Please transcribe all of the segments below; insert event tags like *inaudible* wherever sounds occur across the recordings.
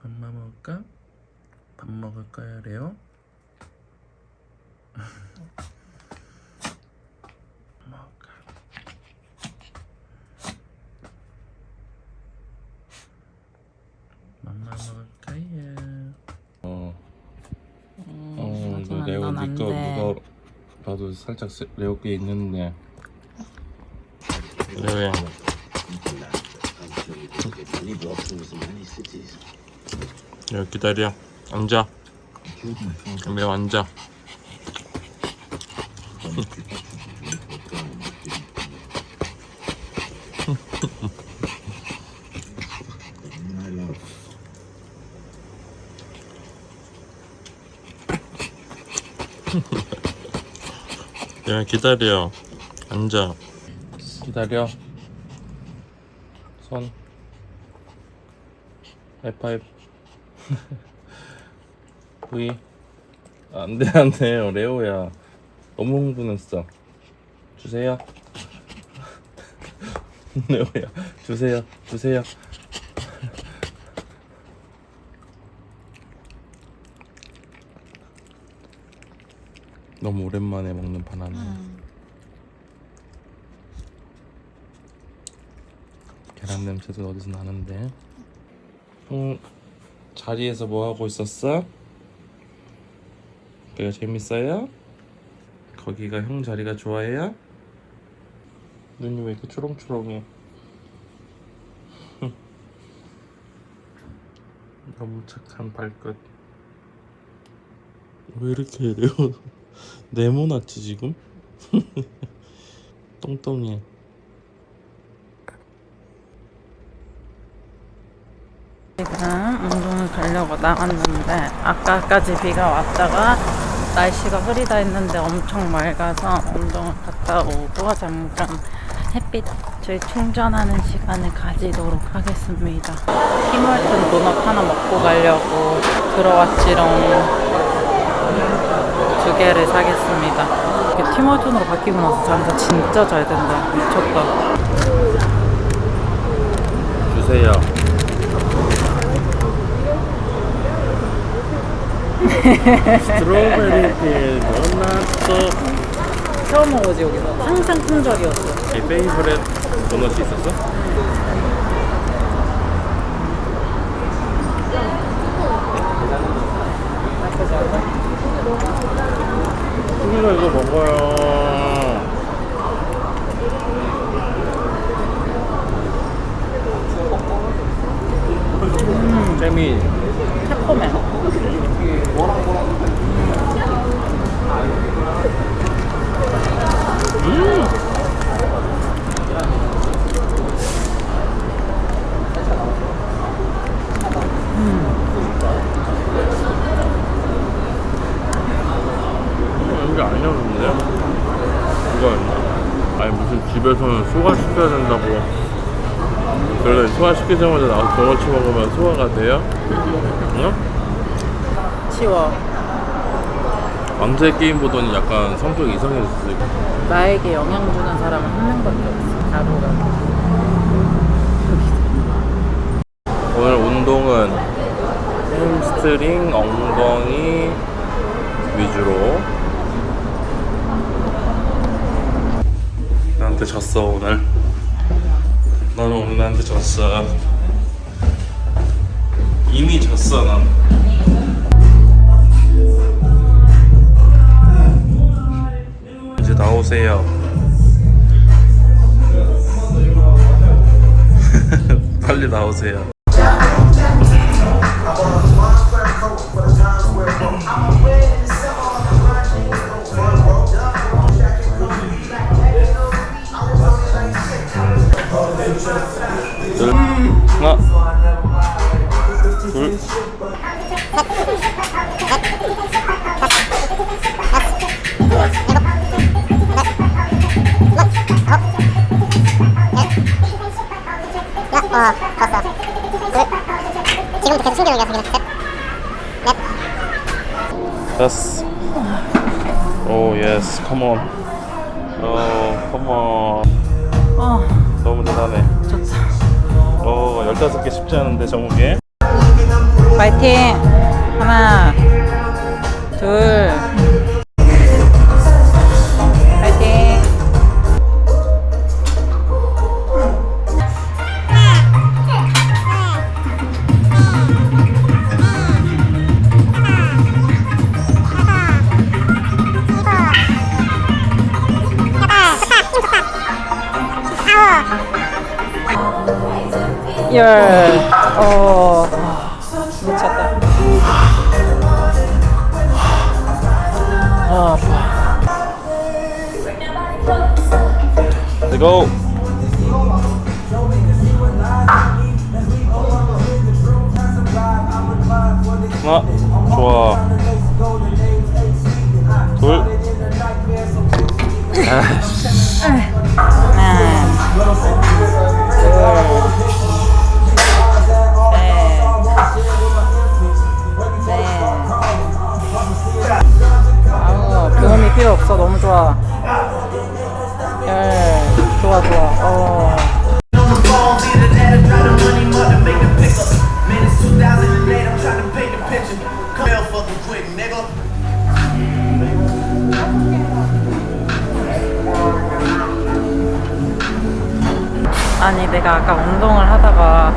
밥만 먹을까? 밥 먹을까요, 레오? 밥 *laughs* 먹을까? 맘마 먹을까요? 어, 어, 이거 레오 니꺼 누가 봐도 살짝 세- 레오 게 있는데. 레오야. 여기 기다려. 앉아. 레오 앉아. 야 *laughs* 기다려. 앉아. 기다려. 손. 하이파이브. *laughs* V. 안돼 안돼 레오야. 너무 흥분했어. 주세요. *laughs* 레오야 주세요 주세요. *laughs* 너무 오랜만에 먹는 바나나. 계란 냄새도 어디서 나는데. 응. 자리에서 뭐 하고 있었어? 그가 재밌어요? 거기가 형 자리가 좋아해요? 눈이 왜 이렇게 초롱초롱해? *laughs* 너무 착한 발끝. 왜 이렇게 레오 *laughs* 네모났지 지금? *laughs* 똥똥해. 지금 운동을 가려고 나갔는데 아까까지 비가 왔다가 날씨가 흐리다 했는데 엄청 맑아서 운동을 갔다 오고 잠깐 햇빛을 충전하는 시간을 가지도록 하겠습니다. 티몰튼 도넛 하나 먹고 가려고 들어왔지롱. 두 개를 사겠습니다. 이렇게 티몰튼으로 바뀌고 나서 장사 진짜 잘 된다. 미쳤다. 주세요. 스트로베리 필 도넛 처음 먹어지 여기서. 항상 품절이었어. 제 페이버릿 도넛이 있었어? 수미가 이거 먹어요. 음, 재미. 새콤해. 무슨 집에서는 소화시켜야 된다고 그러다 소화시키자마자 나와서 도넛 먹으면 소화가 돼요? 응? 치워. 왕좌의 게임 보더니 약간 성격이 이상해졌어 나에게 영향 주는 사람은 한 명밖에 없어. 나로가. 오늘 운동은 햄스트링, 엉덩이 위주로 나한테 졌어 오늘 너는 오늘 나한테 졌어 이미 졌어 난 나오세요. *laughs* 빨리 나오세요 컴온. 오, 컴온. 어, 너무 대단해. 좋다. 어, 15개 쉽지 않은데, 정욱이. 파이팅! 하나, 둘. 열. 어. 미쳤다. 아, 아파. Let's go. 하나, 좋아. 둘. 하나, 둘, 필요 없어. 너무 좋아. 열, 좋아, 좋아. 어. phones, either that or throw the money, mother, make the pickup. Man, it's 2008, I'm trying to paint the picture. Come here, fucking quick, nigga. 아니 내가 아까 운동을 하다가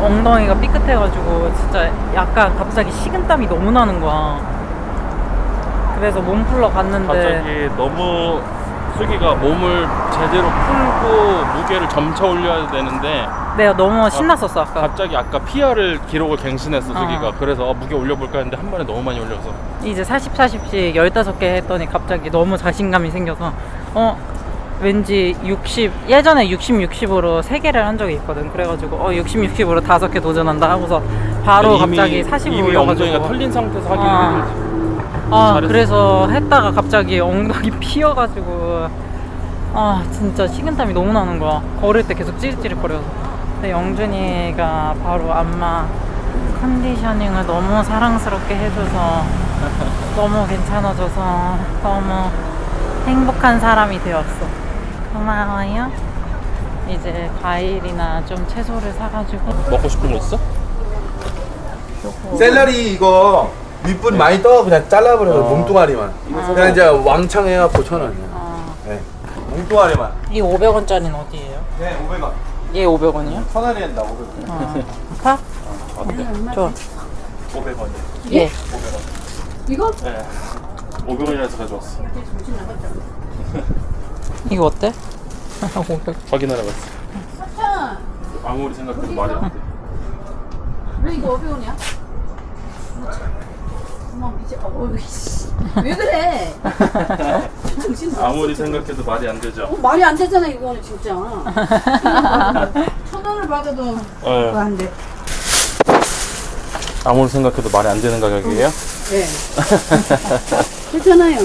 엉덩이가 삐끗해가지고 진짜 약간 갑자기 식은땀이 너무 나는 거야. 그래서 몸 풀러 갔는데 갑자기 너무 수기가 몸을 제대로 풀고 무게를 점차 올려야 되는데 내가 너무 신났었어 아까. 갑자기 아까 PR을 기록을 갱신했어 수기가 어. 그래서 어, 무게 올려볼까 했는데 한 번에 너무 많이 올려서 이제 40, 40씩 15개 했더니 갑자기 너무 자신감이 생겨서 어 왠지 60 예전에 60, 60으로 3개를 한 적이 있거든 그래가지고 어 60, 60으로 5개 도전한다 하고서 바로 이미- 갑자기 40 이미 올려가지고 엉덩이가 털린 상태에서 하기는 아. 힘들지 아 잘했어. 그래서 했다가 갑자기 엉덩이 *laughs* 피어가지고. 아 진짜 식은땀이 너무 나는 거야. 걸을 때 계속 찌릿찌릿거려서. 근데 영준이가 바로 안마 컨디셔닝을 너무 사랑스럽게 해줘서 *laughs* 너무 괜찮아져서 너무 행복한 사람이 되었어. 고마워요. 이제 과일이나 좀 채소를 사가지고. 먹고 싶은 거 있어? 요거 샐러리 이거 윗분 많이 떠 그냥 잘라버려 서 어. 몸뚱아리만 그냥 이제 왕창 해갖고 천 원이야 *laughs* 어, 네. 몸뚱아리만 이 500원짜리는 어디예요? 네 500원 얘 500원이요? 천 원이 한다 500원 어. 파? 좋아. 500원이야 예. 네 500원이라서 가져왔어 이거 어때? *laughs* 500. 확인하러 갔어 아무리 생각해도 말이 안 돼 왜 이거 500원이야? 어머 어, 씨. 왜 그래? *laughs* 정신 어, 아무리 생각해도 말이 안 되죠 말이 안 되잖아 이거는 진짜. *laughs* 천 원을 받아도 어, 그거 안 돼. 아무리 생각해도 말이 안 되는 가격이에요? 네. *laughs* 그렇잖아요.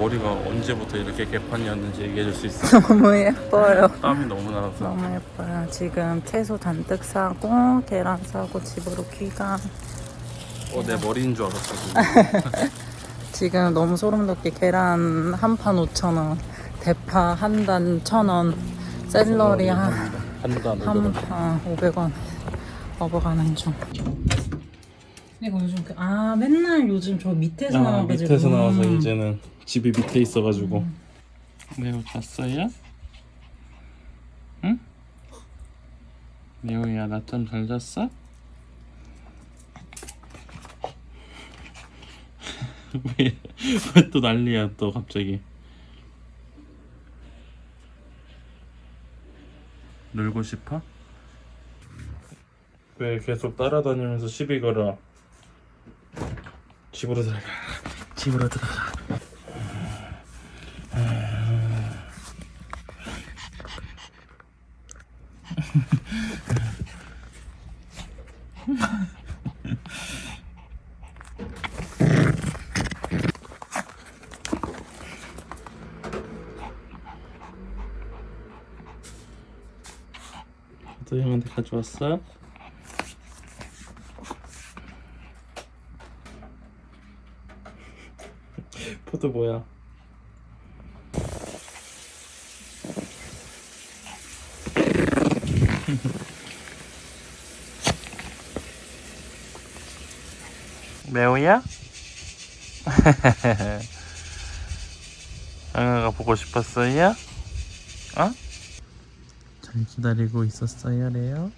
머리가 언제부터 이렇게 개판이었는지 얘기해 줄 수 있어? 너무 예뻐요. 땀이 너무 나서 너무 예뻐요. 지금 채소 잔뜩 사고 계란 사고 집으로 귀가. 어, 내 머리인 줄 알았어 지금. *laughs* 지금 너무 소름 돋게 계란 한 판 5천 원, 대파 한단천 원, 샐러리 한 한단 한판 500원 먹어가는 중. 이거 요즘 그, 아 맨날 요즘 저 밑에서 아, 나와가지고 밑에서 나와서 이제는 집이 밑에 있어가지고 레오 잤어요? 응? 레오야 낮잠 잘 잤어? 왜 *laughs* 또 난리야 또 갑자기. 놀고 싶어? 왜 계속 따라다니면서 시비 걸어? 집으로 들어가. 집으로 들어가 *laughs* 좋았어? *laughs* 포도 뭐야? *laughs* 매우야? 장아가 *laughs* 보고 싶었어요? 어? 잘 기다리고 있었어요, 레요?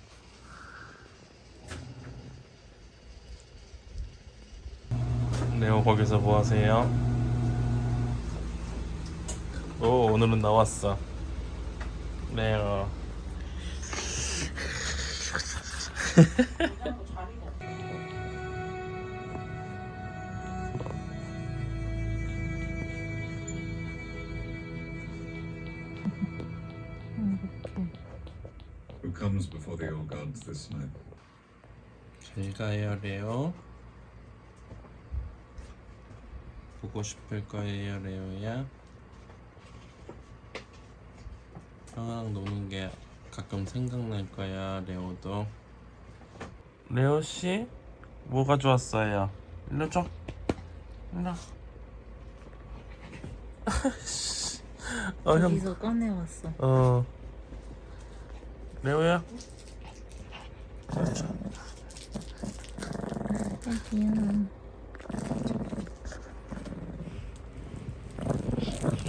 레오 거기서 뭐 하세요? 오 오늘은 나왔어 레오 Who comes before the old gods this night? 잘 가요 레오 보고 싶을 거예요 레오야 형아랑 노는 게 가끔 생각날 거야 레오도 레오 씨 뭐가 좋았어요? 일로 줘 일로 어, 형. 여기서 꺼내왔어. 어. 레오야?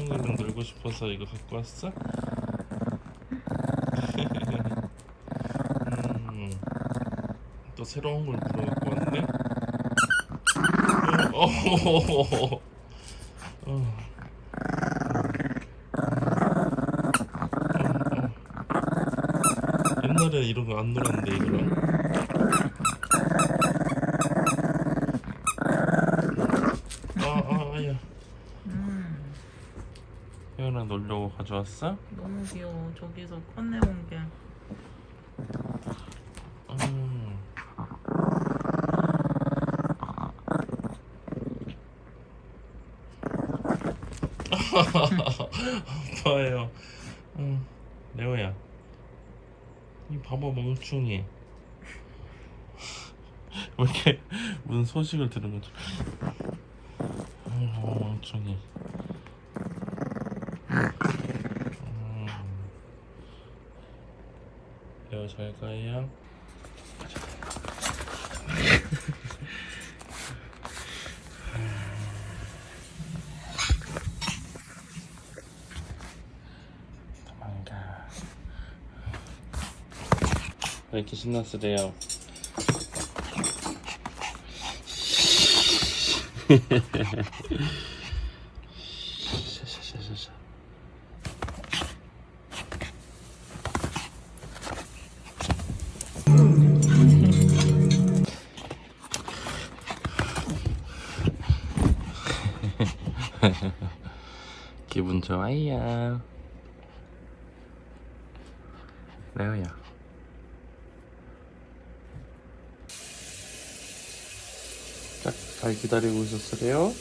친구랑 놀고 싶어서 이거 갖고 왔어? 음, 또 새로운 걸 불어 갖고 왔네? 어, 어, 어. 옛날에 이런 거 안 놀았는데 이거랑 아, 아, 야. 혜연아 놀려고 가져왔어? 너무 귀여워. 저기서 꺼내온 게. 음. *laughs* 아파요. 응. 레오야. 이 바보 멍충이. *laughs* 왜 이렇게 무슨 소식을 들은 거지? 음, 바보 멍충이. 레오 잘 가요. 도망가. 왜 이렇게 신났으래요? *laughs* 좋아요. 레오야. 딱잘 기다리고 있었어요.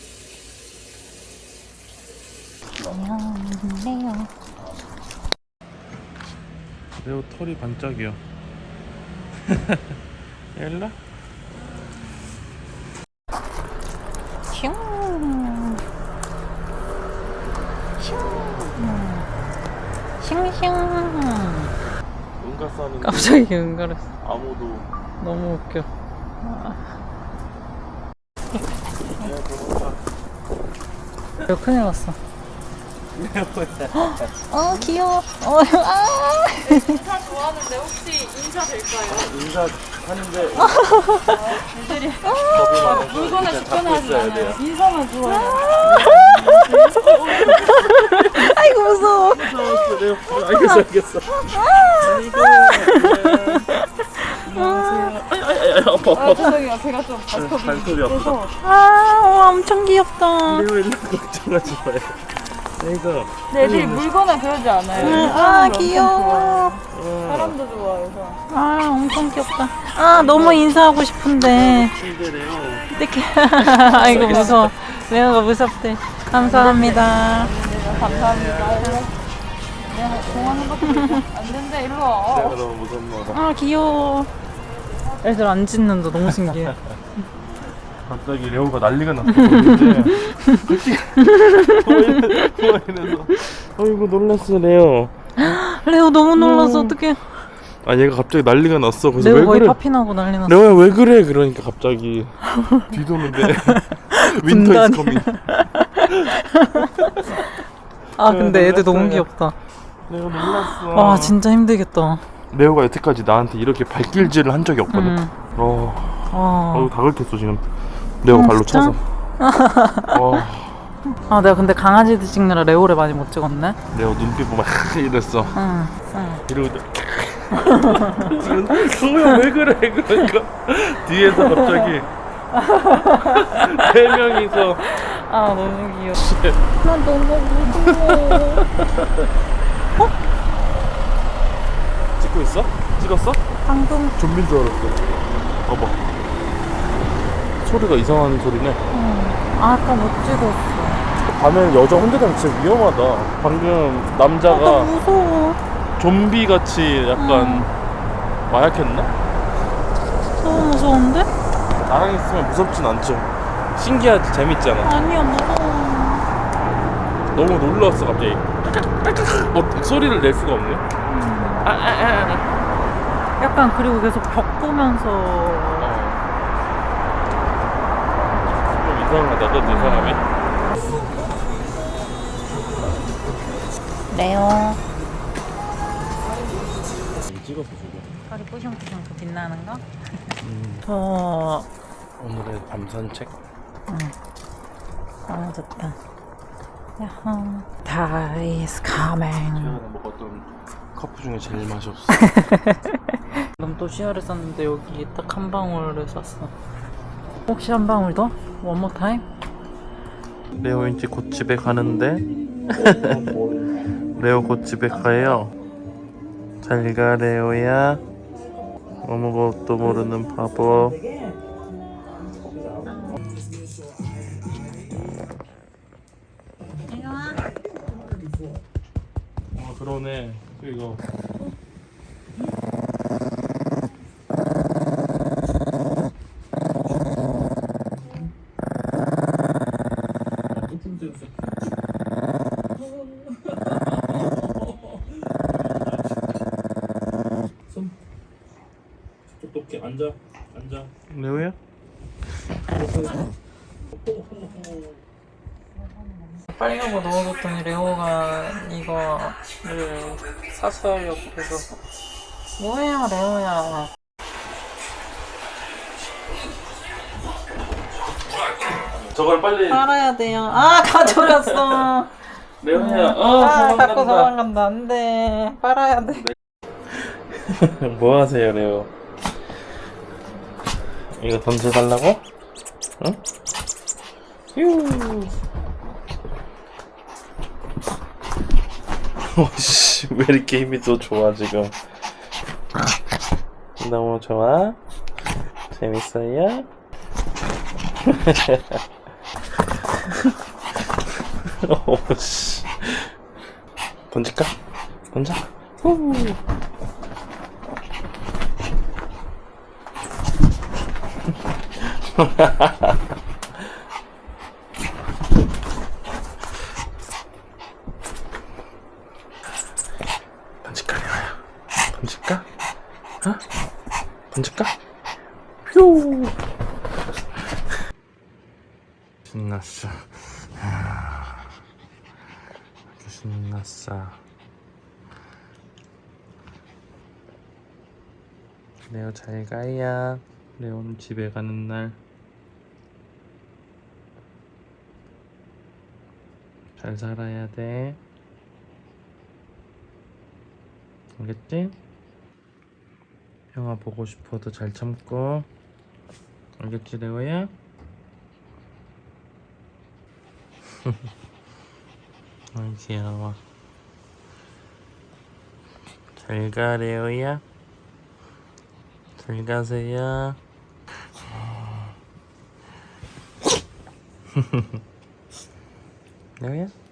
레오 털이 반짝이야. *laughs* 일라? 싸는 갑자기 응가랬어. 아무도 너무 웃겨. 이거 큰일 났어. 어 귀여워. 어, 아. 인사 하는데 물건을 집어넣지 않아요. 아 이고 무서워. 무서웠어. 알겠어, 알겠어. 안녕하세요. 아, 죄송해요. 제가 좀 발톱이 아프다. 아 어, 엄청 귀엽다. 레오 일로 걱정하지 마요. 이거 애들이 물거나 그러지 않아요. 아 귀여워. 사람도 좋아해서. 아 엄청 귀엽다. 아 너무 인사하고 싶은데. 침대래요. 어떡해. *laughs* 아이고 무서워. 레오가 무섭대. 감사합니다. 감사합니다. 내가 공하는 것도 있고. 안 된다, 일로 와. 내가 너무 무섭나 봐. 아 귀여워. 애들 안 짖는다. 너무 신기해. 갑자기 레오가 난리가 났었는데 호에서 어이구 놀랐어 레오 *laughs* 레오 너무 놀라서 어떡해. 아 얘가 갑자기 난리가 났어. 그래서 레오 왜 거의 그래? 파피나고 난리 났어. 레오야 왜 그래? 그러니까 갑자기 *laughs* 뒤도는데 *laughs* 분단. 이즈 커밍. *laughs* 아 근데 애들 너무. 귀엽다. 레오 놀랐어. 와 진짜 힘들겠다. 레오가 여태까지 나한테 이렇게 발길질을 한 적이 없거든. 음. 어, 와. 어우 다 긁혔어 지금. 레오가 어, 발로 진짜? 차서. *laughs* 어, 아 내가 근데 강아지들 찍느라 레오를 많이 못 찍었네. 레오 눈빛 보면 *laughs* 이랬어. 응. 응. 이러고 성우야 왜 그래? 그러니까 뒤에서 갑자기 *laughs* 세 명이서 아 너무 귀여워. 찍고 있어? 찍었어? 방금 좀비인 줄 알았어. 봐봐. 소리가 이상한 소리네. 아, 아까 못 찍었어. 밤에 여자 혼자 다니면 진짜 위험하다. 방금 아, 나 남자가 무서워. 좀비 같이 약간 마약했나? 너무 무서운데? 나랑 있으면 무섭진 않죠. 신기하지 재밌잖아. 아니야 무서워. 너무 놀라웠어 갑자기. 어, 소리를 낼 수가 없네. 약간 그리고 계속 벽 보면서 좀 이상하다, 그이 사람이? 레오. 찍었어 지금. 팔이 뿌숑뿌숑 그 빛나는 거? 더 오늘의 밤 산책. 너무 좋다. 야호. 다이스 카멘. 제가 먹었던 커피 중에 제일 맛이 없어. 넌또 시야를 쌌는데 여기 딱 한 방울을 쌌어. 혹시 한 방울 더? 원모 타임? 레오 이제 곧 집에 가는데. *laughs* 레오 곧 집에 가요. 잘 가 레오야. 아무것도 모르는 바보. 아 그러네. 이거. 똑똑히 앉아 앉아 레오야? 빨리 하고 넣어줬더니 레오가 이거를 사수하려고 그래서 뭐해요 레오야? 저걸 빨리 빨아야 돼요. 아 가져갔어. 레오야 어 아 자꾸 도망간다 도망간다. 안돼. 빨아야 돼. *laughs* 뭐 하세요 레오? 이거 던져달라고? 응? 휴 *laughs* 어씨 왜 이렇게 힘이 또 좋아 지금 너무 좋아 재밌어요? 어씨 던질까? 던져? 후. *laughs* 던질까 레오야 던질까? 어? 던질까? 퓨 신났어 아, 아주 신났어 레오 잘 가야 레오는 집에 가는 날 잘 살아야 돼. 알겠지? 형아 보고 싶어도 잘 참고. 알겠지, 레오야? *laughs* 아, 귀여워. 잘 가, 레오야. 잘 가세요. 레오야?